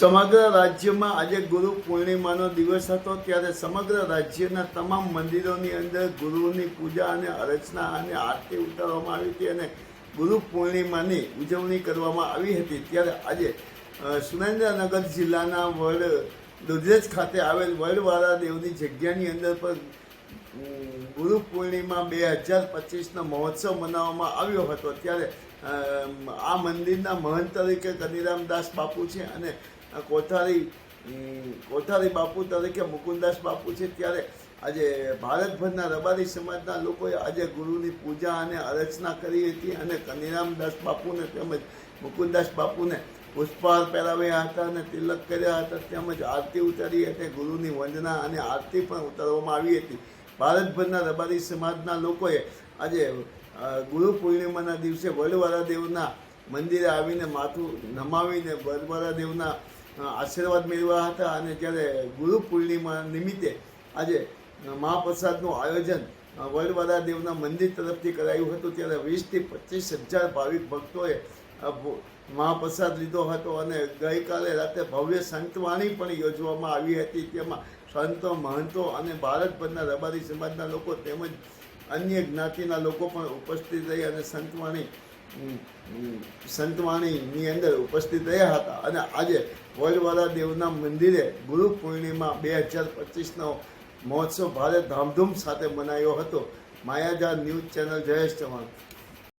સમગ્ર રાજ્યમાં આજે ગુરુ પૂર્ણિમાનો દિવસ હતો. ત્યારે સમગ્ર રાજ્યના તમામ મંદિરોની અંદર ગુરુની પૂજા અને અર્ચના અને આરતી ઉતારવામાં આવી હતી અને ગુરુ પૂર્ણિમાની ઉજવણી કરવામાં આવી હતી. ત્યારે આજે સુરેન્દ્રનગર જિલ્લાના વડ દુધરેજ ખાતે આવેલ વડવાળા દેવની જગ્યાની અંદર પણ ગુરુ પૂર્ણિમા બે હજાર પચીસનો મહોત્સવ મનાવવામાં આવ્યો હતો. ત્યારે આ મંદિરના મહંત તરીકે કનીરામદાસ બાપુ છે અને કોઠારી કોઠારી બાપુ તરીકે મુકુંદાસ બાપુ છે, ત્યારે આજે ભારતભરના રબારી સમાજના લોકોએ આજે ગુરુની પૂજા અને અર્ચના કરી હતી અને કનીરામદાસ બાપુને તેમજ મુકુદાસ બાપુને પુષ્પહાર પહેરાવ્યા હતા અને તિલક કર્યા હતા, તેમજ આરતી ઉતારી હતી ગુરુની વંદના અને આરતી પણ ઉતારવામાં આવી હતી. ભારતભરના રબારી સમાજના લોકોએ આજે ગુરુ પૂર્ણિમાના દિવસે વડવાળા દેવના મંદિરે આવીને માથું નમાવીને વડવાળા દેવના આશીર્વાદ મેળવ્યા હતા અને જ્યારે ગુરુ પૂર્ણિમા નિમિત્તે આજે મહાપ્રસાદનું આયોજન વડવાદા દેવના મંદિર તરફથી કરાયું હતું. ત્યારે વીસથી પચીસ હજાર ભાવિક ભક્તોએ મહાપ્રસાદ લીધો હતો અને ગઈકાલે રાતે ભવ્ય સંતવાણી પણ યોજવામાં આવી હતી. તેમાં સંતો, મહંતો અને ભારતભરના રબારી સમાજના લોકો તેમજ અન્ય જ્ઞાતિના લોકો પણ ઉપસ્થિત રહી અને સંતવાણી સંતવાણીની અંદર ઉપસ્થિત રહ્યા હતા અને આજે વડવાળા દેવના મંદિરે ગુરુ પૂર્ણિમા બે હજાર પચીસનો મહોત્સવ ભારે ધામધૂમ સાથે મનાયો હતો. Mayajar news channel Jayesh Chauhan.